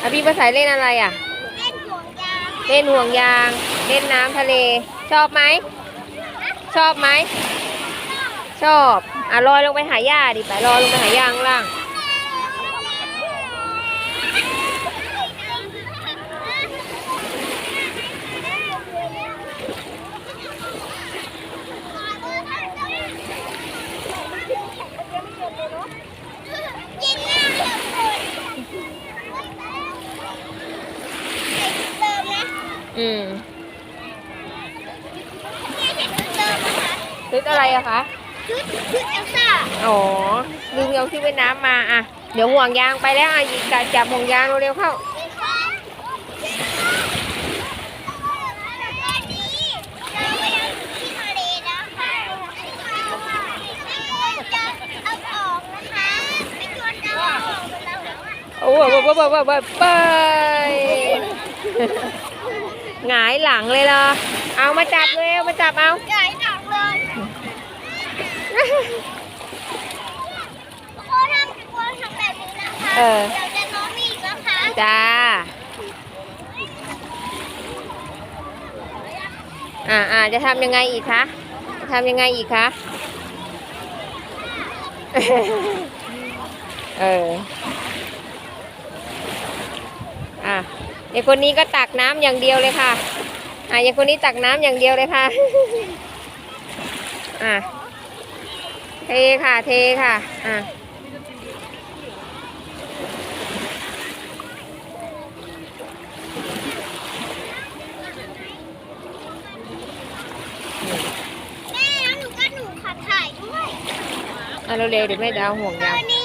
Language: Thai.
อะพี่ภาษาเล่นอะไรอะ เล่นห่วงยาง เล่นห่วงยาง เล่นน้ำทะเล ชอบไหม ชอบไหม ชอบ อะลอยลงไปหาหญ้าดิไปลอยลงไปหาหญ้าข้างล่าง กินหน้าเถอะคุณเติมนะ อืมนี่เห็นเติมนะคะชุดอะไรอะคะ ชุดชุดเอลซ่า อ๋อลืมเอาที่ว่ายน้ำมาอะเดี๋ยวห่วงยางไปแล้วอะหยิบจับจับห่วงยางเร็วๆเข้าวันนี้เราไปยังที่ทะเลนะคะจะเอาออกนะคะไม่ชวนเราออกเราแล้วอะโอ้โหเบ้เบ้เบ้เบ้ไป หงายหลังเลยเหรอ เอามาจับเร็วมาจับเอาใหญ่หนักเลยโค้ทำควรทำแบบนี้นะคะเออ เดี๋ยวจะน้องมีอีกนะคะจ้า อ่าอ่าจะทำยังไงอีกคะจะทำยังไงอีกคะ เออ อะ เด็กคนนี้ก็ตักน้ำอย่างเดียวเลยค่ะ อะเด็กคนนี้ตักน้ำอย่างเดียวเลยค่ะ อะเทค่ะ เทค่ะ อะแม่แล้วหนูก็หนูขับถ่ายด้วยอะเร็วๆเดี๋ยวแม่จะเอาห่วงยาง